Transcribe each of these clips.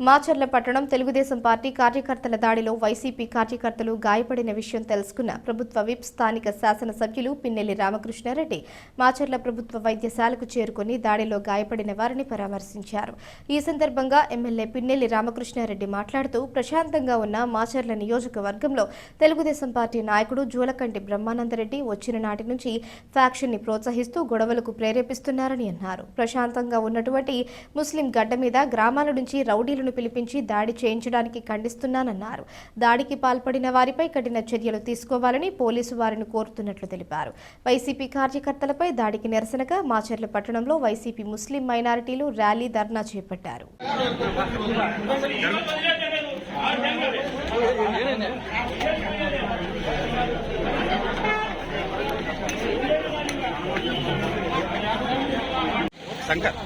మాచర్ల పట్టణం తెలుగుదేశం పార్టీ కార్యకర్తల దాడిలో వైసీపీ కార్యకర్తలు గాయపడిన విషయం తెలుసుకున్న ప్రభుత్వ విప్ స్థానిక శాసనసభ్యులు పిన్నెల్లి రామకృష్ణారెడ్డి మాచర్ల ప్రభుత్వ వైద్యశాలకు చేరుకుని దాడిలో గాయపడిన వారిని పరామర్శించారు. ఈ సందర్భంగా ఎమ్మెల్యే పిన్నెల్లి రామకృష్ణారెడ్డి మాట్లాడుతూ ప్రశాంతంగా ఉన్న మాచర్ల నియోజకవర్గంలో తెలుగుదేశం పార్టీ నాయకుడు జూలకంటి బ్రహ్మానందరెడ్డి వచ్చిన నాటి నుంచి ఫ్యాక్షన్ని ప్రోత్సహిస్తూ గొడవలకు ప్రేరేపిస్తున్నారని అన్నారు. ప్రశాంతంగా ఉన్నటువంటి ముస్లిం గడ్డ మీద గ్రామాల నుంచి రౌడీలు రౌడీలను పిలిపించి దాడి చేయించడానికి ఖండిస్తున్నానన్నారు. దాడికి పాల్పడిన వారిపై కఠిన చర్యలు తీసుకోవాలని పోలీసు వారిని కోరుతున్నట్లు తెలిపారు. వైసీపీ కార్యకర్తలపై దాడికి నిరసనగా మాచర్ల పట్టణంలో వైసీపీ ముస్లిం మైనారిటీలు ర్యాలీ ధర్నా చేపట్టారు. శంకర్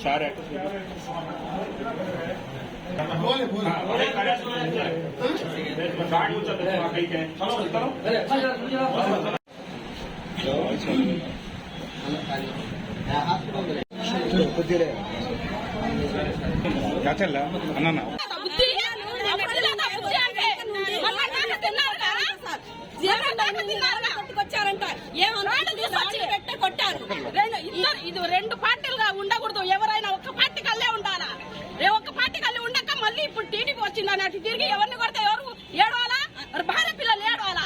चार ऑटो क्या चल रहा है अन्ना ना ఇది రెండు పార్టీలుగా ఉండకూడదు. ఎవరైనా ఒక్క పార్టీ కల్లే ఉండాలా ఒక్క పార్టీ కల్లే ఉండక మళ్ళీ ఇప్పుడు టీడీపీ వచ్చింది అన్నట్టు తిరిగి ఎవరిని కొడితే ఎవరు ఏడవాలా? భార్య పిల్లలు ఏడవాలా?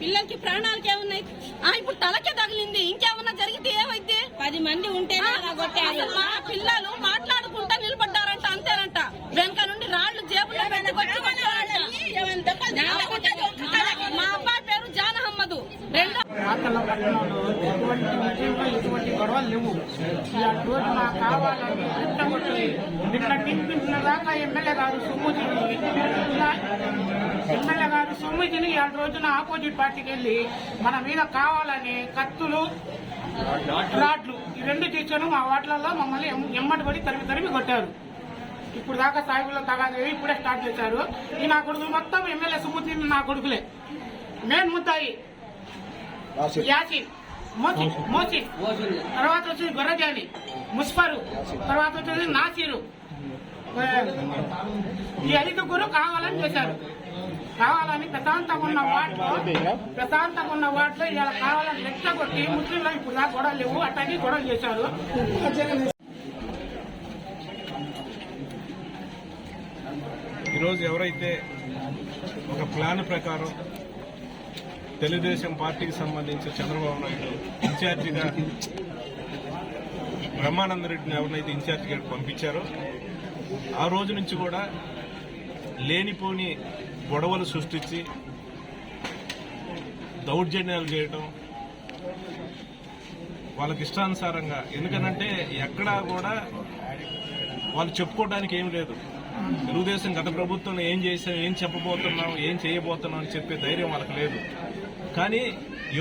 పిల్లలకి ప్రాణాలకి ఏమున్నాయి ఆ, ఇప్పుడు తలకే తగిలింది. ఇంకేమన్నా జరిగితే ఏమైంది పది మంది అసలు మా పిల్లలు ఇలాంటి రోజు మాకు కావాలని నిన్న టింపించిన దాకా ఎమ్మెల్యే గారు సొమ్ముదిని ఎమ్మెల్యే గారు సొమ్ముదిని ఇవాళ రోజున ఆపోజిట్ పార్టీకి వెళ్ళి మన మీద కావాలని కత్తులు రాడ్లు ఈ రెండు తీసుకొని మా వాటిలలో మమ్మల్ని ఎమ్- ఎమ్మటి పడి తరిమి తరిమి కొట్టారు. ఇప్పుడు దాకా సాయిబుల్లో తగాదేవి ఇప్పుడే స్టార్ట్ చేశారు. ఈ నా కొడుకులు మొత్తం ఎమ్మెల్యే సుమ్ముతిని నా కొడుకులే. మేన్ ముత్తాయి. యాసిన్. మోసిన్ మోసిన్ తర్వాత వచ్చి గొర్రజాని ముస్ఫరు. తర్వాత వచ్చేసి నాసిరు. ఈ ఐదుగురు కావాలని చేశారు. కావాలని ప్రశాంతంగా ఉన్న వాటిలో ప్రశాంతంగా ఉన్న వాటిలో ఇలా కావాలని రెచ్చగొట్టి ముస్లింలు ఇప్పుడు గొడవలు లేవు అట్లాగే గొడవలు చేశారు. ఈరోజు ఎవరైతే ఒక ప్లాన్ ప్రకారం తెలుగుదేశం పార్టీకి సంబంధించి చంద్రబాబు నాయుడు ఇన్ఛార్జిగా బ్రహ్మానంద రెడ్డిని ఎవరినైతే ఇన్ఛార్జిగా పంపించారో ఆ రోజు నుంచి కూడా లేనిపోని గొడవలు సృష్టించి దౌర్జన్యాలు చేయటం వాళ్ళకి ఇష్టానుసారంగా. ఎందుకనంటే ఎక్కడా కూడా వాళ్ళు చెప్పుకోవడానికి ఏం లేదు. తెలుగుదేశం గత ప్రభుత్వం ఏం చేసాం ఏం చెప్పబోతున్నాం ఏం చేయబోతున్నాం అని చెప్పే ధైర్యం వాళ్ళకి లేదు. కానీ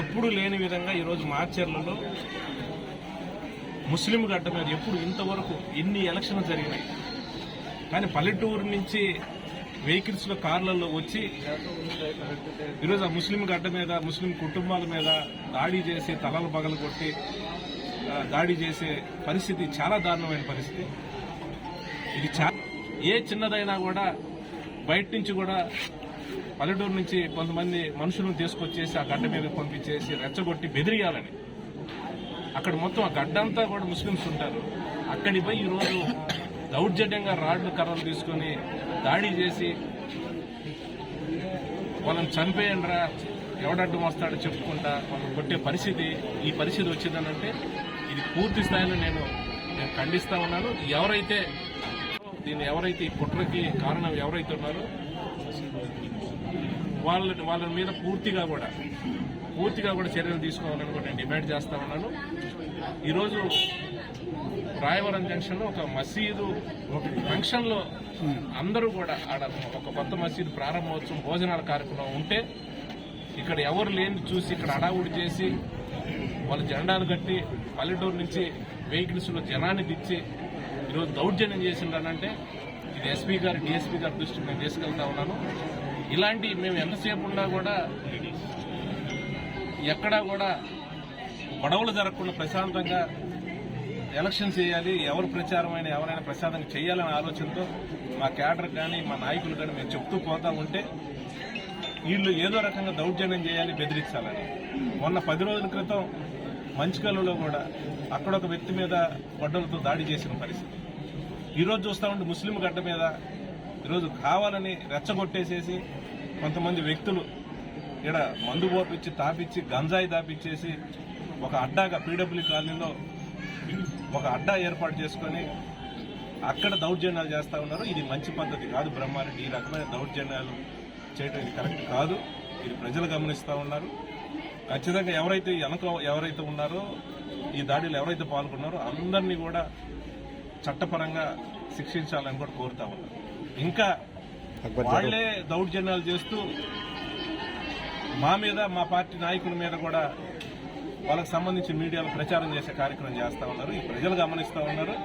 ఎప్పుడు లేని విధంగా ఈరోజు మార్చర్లలో ముస్లిం గడ్డ మీద ఎప్పుడు ఇంతవరకు ఇన్ని ఎలక్షన్లు జరిగినాయి. కానీ పల్లెటూరు నుంచి వెహికల్స్లో కార్లలో వచ్చి ఈరోజు ఆ ముస్లిం గడ్డ మీద ముస్లిం కుటుంబాల మీద దాడి చేసి తలలు పగలు కొట్టి దాడి చేసే పరిస్థితి చాలా దారుణమైన పరిస్థితి. ఇది చా ఏ చిన్నదైనా కూడా బయట నుంచి కూడా పల్లెటూరు నుంచి కొంతమంది మనుషులను తీసుకొచ్చేసి ఆ గడ్డ మీద పంపించేసి రెచ్చగొట్టి బెదిరియాలని. అక్కడ మొత్తం ఆ గడ్డ అంతా కూడా ముస్లిమ్స్ ఉంటారు. అక్కడి పోయి ఈరోజు దౌర్జన్యంగా రాడ్లు కర్రలు తీసుకొని దాడి చేసి వాళ్ళని చంపేయండిరా ఎవడడ్డు వస్తాడో చెప్పుకుంటా వాళ్ళని కొట్టే పరిస్థితి ఈ పరిస్థితి వచ్చిందనంటే ఇది పూర్తి స్థాయిలో నేను నేను ఖండిస్తా ఉన్నాను. ఎవరైతే దీన్ని ఎవరైతే ఈ కుట్రకి కారణం ఎవరైతే ఉన్నారో వాళ్ళ వాళ్ళ మీద పూర్తిగా కూడా పూర్తిగా కూడా చర్యలు తీసుకోవాలని కూడా నేను డిమాండ్ చేస్తా ఉన్నాను. ఈరోజు రాయవరం జంక్షన్లో ఒక మసీదు ఒక ఫంక్షన్లో అందరూ కూడా ఆడ ఒక కొత్త మసీదు ప్రారంభోత్సవం భోజనాల కార్యక్రమం ఉంటే ఇక్కడ ఎవరు లేని చూసి ఇక్కడ అడావుడి చేసి వాళ్ళ జెండాలు కట్టి పల్లెటూరు నుంచి వెహికల్స్లో జనాన్ని తెచ్చి ఈరోజు దౌర్జన్యం చేసిండనంటే ఇది ఎస్పీ గారు డిఎస్పీ గారి దృష్టికి నేను తీసుకెళ్తా ఉన్నాను. ఇలాంటి మేము ఎంతసేపు ఉన్నా కూడా ఎక్కడా కూడా గొడవలు జరగకుండా ప్రశాంతంగా ఎలక్షన్ చేయాలి ఎవరు ప్రచారమైన ఎవరైనా ప్రశాంతంగా చేయాలనే ఆలోచనతో మా క్యాడర్ కానీ మా నాయకులు కానీ మేము చెప్తూ పోతా ఉంటే వీళ్ళు ఏదో రకంగా దౌర్జన్యం చేయాలి బెదిరించాలని. మొన్న పది రోజుల క్రితం మంచికల్లులో కూడా అక్కడ ఒక వ్యక్తి మీద గొడ్డలతో దాడి చేసిన పరిస్థితి. ఈరోజు చూస్తా ఉంటే ముస్లిం గడ్డ మీద ఈరోజు కావాలని రెచ్చగొట్టేసేసి కొంతమంది వ్యక్తులు ఇక్కడ మందు పోపిచ్చి తాపిచ్చి గంజాయి తాపిచ్చేసి ఒక అడ్డాగా పీడబ్ల్యూ కాలనీలో ఒక అడ్డా ఏర్పాటు చేసుకొని అక్కడ దౌర్జన్యాలు చేస్తూ ఉన్నారు. ఇది మంచి పద్ధతి కాదు బ్రహ్మారెడ్డి. ఈ రకమైన దౌర్జన్యాలు చేయడం ఇది కరెక్ట్ కాదు. ఇది ప్రజలు గమనిస్తూ ఉన్నారు. ఖచ్చితంగా ఎవరైతే వెనక ఎవరైతే ఉన్నారో ఈ దాడిలో ఎవరైతే పాల్గొన్నారో అందరినీ కూడా చట్టపరంగా శిక్షించాలని కూడా కోరుతా ఉన్నారు. ఇంకా వాళ్ళే దౌర్జన్యాలు చేస్తూ మా మీద మా పార్టీ నాయకుల మీద కూడా వాళ్ళకి సంబంధించి మీడియాలో ప్రచారం చేసే కార్యక్రమం చేస్తా ఉన్నారు. ఈ ప్రజలు గమనిస్తా ఉన్నారు.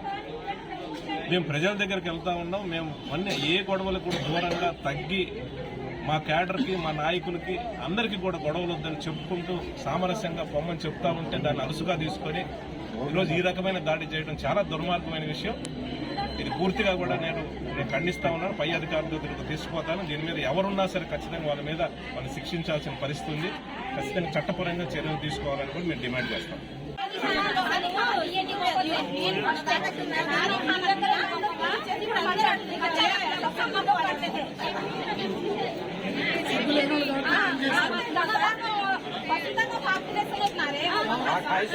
మేము ప్రజల దగ్గరికి వెళ్తా ఉన్నాం. మేము అన్ని ఏ గొడవలకు కూడా దూరంగా తగ్గి మా క్యాడర్కి మా నాయకులకి అందరికీ కూడా గొడవలు వద్దని చెప్పుకుంటూ సామరస్యంగా పొమ్మని చెప్తా ఉంటే దాన్ని అలుసుగా తీసుకొని ఈరోజు ఈ రకమైన దాడి చేయడం చాలా దుర్మార్గమైన విషయం. పూర్తిగా కూడా నేను నేను ఖండిస్తా ఉన్నాను పై అధికారుల దగ్గరకు తీసుకుపోతాను దీని మీద ఎవరున్నా సరే ఖచ్చితంగా వాళ్ళ మీద వాళ్ళు శిక్షించాల్సిన పరిస్థితి ఉంది ఖచ్చితంగా చట్టపరంగా చర్యలు తీసుకోవాలని కూడా మేము డిమాండ్ చేస్తాం